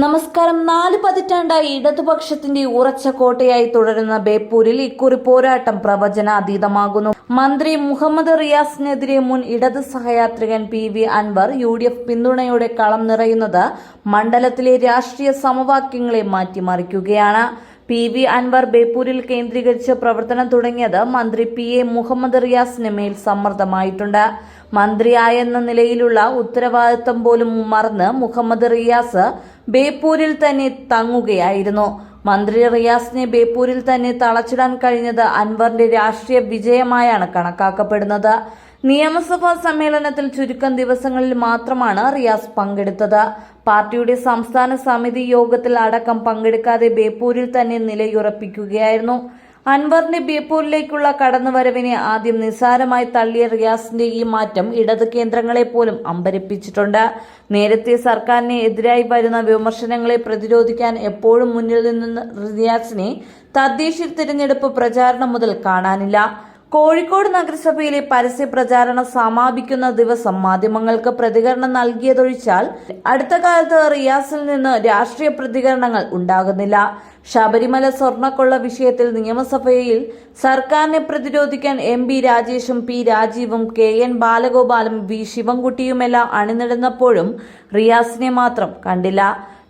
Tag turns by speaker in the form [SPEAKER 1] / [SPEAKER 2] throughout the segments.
[SPEAKER 1] നമസ്കാരം. നാല് പതിറ്റാണ്ടായി ഇടതുപക്ഷത്തിന്റെ ഉറച്ച കോട്ടയായി തുടരുന്ന ബേപ്പൂരിൽ ഇക്കുറി പോരാട്ടം പ്രവചനാതീതമാകുന്നു. മന്ത്രി മുഹമ്മദ് റിയാസിനെതിരെ മുൻ ഇടത് സഹയാത്രികൻ P V Anvar U D F പിന്തുണയോടെ കളം നിറയുന്നത് മണ്ഡലത്തിലെ രാഷ്ട്രീയ സമവാക്യങ്ങളെ മാറ്റിമറിക്കുകയാണ്. പി വി അൻവർ ബേപ്പൂരിൽ കേന്ദ്രീകരിച്ച് പ്രവർത്തനം തുടങ്ങിയത് മന്ത്രി പി എ മുഹമ്മദ് റിയാസിന് മേൽ സമ്മർദ്ദമായിട്ടുണ്ട്. മന്ത്രിയായെന്ന നിലയിലുള്ള ഉത്തരവാദിത്തം പോലും മറന്ന് മുഹമ്മദ് റിയാസ് ബേപ്പൂരിൽ തന്നെ തങ്ങുകയായിരുന്നു. മന്ത്രി റിയാസിനെ ബേപ്പൂരിൽ തന്നെ തളച്ചിടാൻ കഴിഞ്ഞത് അൻവറിന്റെ രാഷ്ട്രീയ വിജയമായാണ് കണക്കാക്കപ്പെടുന്നത്. നിയമസഭാ സമ്മേളനത്തിൽ ചുരുക്കം ദിവസങ്ങളിൽ മാത്രമാണ് റിയാസ് പങ്കെടുത്തത്. പാർട്ടിയുടെ സംസ്ഥാന സമിതി യോഗത്തിൽ അടക്കം പങ്കെടുക്കാതെ ബേപ്പൂരിൽ തന്നെ നിലയുറപ്പിക്കുകയായിരുന്നു. അൻവറിന്റെ ബേപ്പൂരിലേക്കുള്ള കടന്നുവരവിനെ ആദ്യം നിസ്സാരമായി തള്ളിയ റിയാസിന്റെ ഈ മാറ്റം ഇടത് കേന്ദ്രങ്ങളെ പോലും അമ്പരിപ്പിച്ചിട്ടുണ്ട്. നേരത്തെ സർക്കാരിനെ എതിരായി വരുന്ന വിമർശനങ്ങളെ പ്രതിരോധിക്കാൻ എപ്പോഴും മുന്നിൽ നിന്ന് റിയാസിനെ തദ്ദേശീയ തിരഞ്ഞെടുപ്പ് പ്രചാരണം മുതൽ കാണാനില്ല. കോഴിക്കോട് നഗരസഭയിലെ പരസ്യ പ്രചാരണം സമാപിക്കുന്ന ദിവസം മാധ്യമങ്ങൾക്ക് പ്രതികരണം നൽകിയതൊഴിച്ചാൽ അടുത്ത കാലത്ത് റിയാസിൽ നിന്ന് രാഷ്ട്രീയ പ്രതികരണങ്ങൾ ഉണ്ടാകുന്നില്ല. ശബരിമല സ്വർണക്കൊള്ള വിഷയത്തിൽ നിയമസഭയിൽ സർക്കാരിനെ പ്രതിരോധിക്കാൻ എം ബി രാജേഷും പി രാജീവും കെ എൻ ബാലഗോപാലും വി ശിവൻകുട്ടിയുമെല്ലാം അണിനിടുന്നപ്പോഴും റിയാസിനെ മാത്രം കണ്ടില്ല.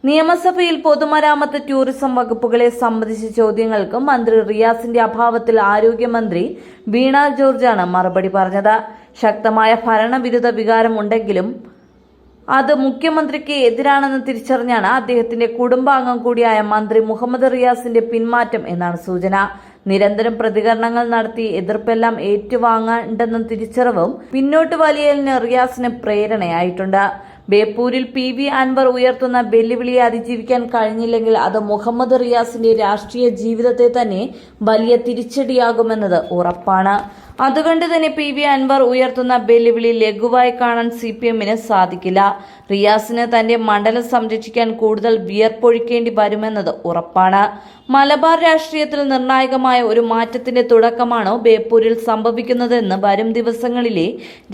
[SPEAKER 1] നിയമസഭയിൽ പൊതുമരാമത്ത് ടൂറിസം വകുപ്പുകളെ സംബന്ധിച്ച ചോദ്യങ്ങൾക്ക് മന്ത്രി റിയാസിന്റെ അഭാവത്തിൽ ആരോഗ്യമന്ത്രി വീണ ജോർജാണ് മറുപടി പറഞ്ഞത്. ശക്തമായ ഭരണവിരുദ്ധ വികാരമുണ്ടെങ്കിലും അത് മുഖ്യമന്ത്രിക്ക് എതിരാണെന്ന് തിരിച്ചറിഞ്ഞാണ് അദ്ദേഹത്തിന്റെ കുടുംബാംഗം കൂടിയായ മന്ത്രി മുഹമ്മദ് റിയാസിന്റെ പിന്മാറ്റം എന്നാണ് സൂചന. നിരന്തരം പ്രതികരണങ്ങൾ നടത്തി എതിർപ്പെല്ലാം ഏറ്റുവാങ്ങേണ്ടെന്ന തിരിച്ചറിവും പിന്നോട്ട് വലിയലിന് റിയാസിന് പ്രേരണയായിട്ടുണ്ട്. ബേപ്പൂരിൽ പി വി അൻവർ ഉയർത്തുന്ന വെല്ലുവിളിയെ അതിജീവിക്കാൻ കഴിഞ്ഞില്ലെങ്കിൽ അത് മുഹമ്മദ് റിയാസിന്റെ രാഷ്ട്രീയ ജീവിതത്തെ തന്നെ വലിയ തിരിച്ചടിയാകുമെന്നത് ഉറപ്പാണ്. അതുകൊണ്ട് തന്നെ പി വി അൻവർ ഉയർത്തുന്ന വെല്ലുവിളി ലഘുവായി കാണാൻ സി പി എമ്മിന് സാധിക്കില്ല. റിയാസിന് തന്റെ മണ്ഡലം സംരക്ഷിക്കാൻ കൂടുതൽ വിയർപ്പൊഴിക്കേണ്ടി വരുമെന്നത് ഉറപ്പാണ്. മലബാർ രാഷ്ട്രീയത്തിൽ നിർണായകമായ ഒരു മാറ്റത്തിന്റെ തുടക്കമാണോ ബേപ്പൂരിൽ സംഭവിക്കുന്നതെന്ന് വരും ദിവസങ്ങളിലെ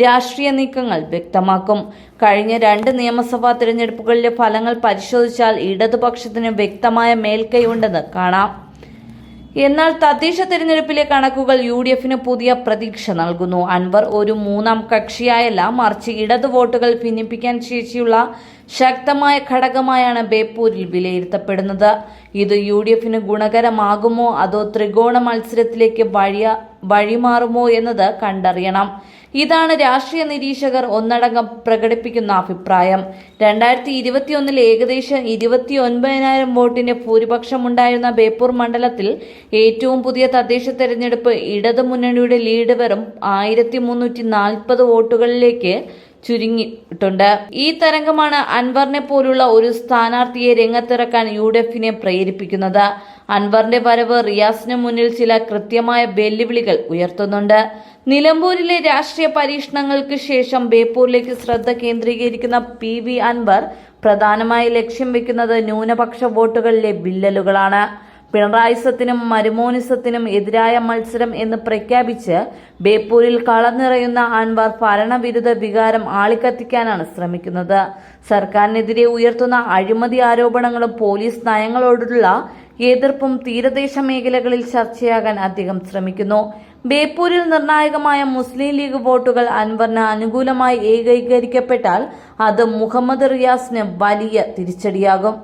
[SPEAKER 1] രാഷ്ട്രീയ നീക്കങ്ങൾ വ്യക്തമാക്കും. കഴിഞ്ഞ രണ്ട് നിയമസഭാ തിരഞ്ഞെടുപ്പുകളിലെ ഫലങ്ങൾ പരിശോധിച്ചാൽ ഇടതുപക്ഷത്തിന് വ്യക്തമായ മേൽക്കൈയുണ്ടെന്ന് കാണാം. എന്നാൽ തദ്ദേശ തിരഞ്ഞെടുപ്പിലെ കണക്കുകൾ യു ഡി എഫിന് പുതിയ പ്രതീക്ഷ നൽകുന്നു. അൻവർ ഒരു മൂന്നാം കക്ഷിയായല്ല മറിച്ച് ഇടതു വോട്ടുകൾ ഭിന്നിപ്പിക്കാൻ ശേഷിയുള്ള ശക്തമായ ഘടകമായാണ് ബേപ്പൂരിൽ വിലയിരുത്തപ്പെടുന്നത്. ഇത് യു ഡി എഫിന് ഗുണകരമാകുമോ അതോ ത്രികോണ മത്സരത്തിലേക്ക് വഴിയ വഴിമാറുമോ എന്നത് കണ്ടറിയണം. ഇതാണ് രാഷ്ട്രീയ നിരീക്ഷകർ ഒന്നടങ്കം പ്രകടിപ്പിക്കുന്ന അഭിപ്രായം. രണ്ടായിരത്തി ഇരുപത്തിയൊന്നിൽ ഏകദേശം ഇരുപത്തി ഒൻപതിനായിരം വോട്ടിന് ഭൂരിപക്ഷമുണ്ടായിരുന്ന ബേപ്പൂർ മണ്ഡലത്തിൽ ഏറ്റവും പുതിയ തദ്ദേശ തെരഞ്ഞെടുപ്പ് ഇടതുമുന്നണിയുടെ ലീഡ് വെറും ആയിരത്തി മുന്നൂറ്റി നാൽപ്പത് വോട്ടുകളിലേക്ക് ചുരുങ്ങിയിട്ടുണ്ട്. ഈ തരംഗമാണ് അൻവറിനെ പോലുള്ള ഒരു സ്ഥാനാർത്ഥിയെ രംഗത്തിറക്കാൻ യു ഡി എഫിനെ പ്രേരിപ്പിക്കുന്നത്. അൻവറിന്റെ വരവ് റിയാസിന് മുന്നിൽ ചില കൃത്യമായ വെല്ലുവിളികൾ ഉയർത്തുന്നുണ്ട്. നിലമ്പൂരിലെ രാഷ്ട്രീയ പരീക്ഷണങ്ങൾക്ക് ശേഷം ബേപ്പൂരിലേക്ക് ശ്രദ്ധ കേന്ദ്രീകരിക്കുന്ന പി വി അൻവർ പ്രധാനമായി ലക്ഷ്യം വെക്കുന്നത് ന്യൂനപക്ഷ വോട്ടുകളിലെ വില്ലലുകളാണ് പിണറായിസത്തിനും മരുമോനിസത്തിനും എതിരായ മത്സരം എന്ന് പ്രഖ്യാപിച്ച് ബേപ്പൂരിൽ കളനിറയുന്ന അൻവാർ ഭരണവിരുദ്ധ വികാരം ആളിക്കത്തിക്കാനാണ് ശ്രമിക്കുന്നത്. സർക്കാരിനെതിരെ ഉയർത്തുന്ന അഴിമതി ആരോപണങ്ങളും പോലീസ് നയങ്ങളോടുള്ള എതിർപ്പും തീരദേശ മേഖലകളിൽ ചർച്ചയാകാൻ അദ്ദേഹം ശ്രമിക്കുന്നു. ബേപ്പൂരിൽ നിർണായകമായ മുസ്ലിം ലീഗ് വോട്ടുകൾ അൻവറിന് അനുകൂലമായി ഏകീകരിക്കപ്പെട്ടാൽ അത് മുഹമ്മദ് റിയാസിന് വലിയ തിരിച്ചടിയാകും.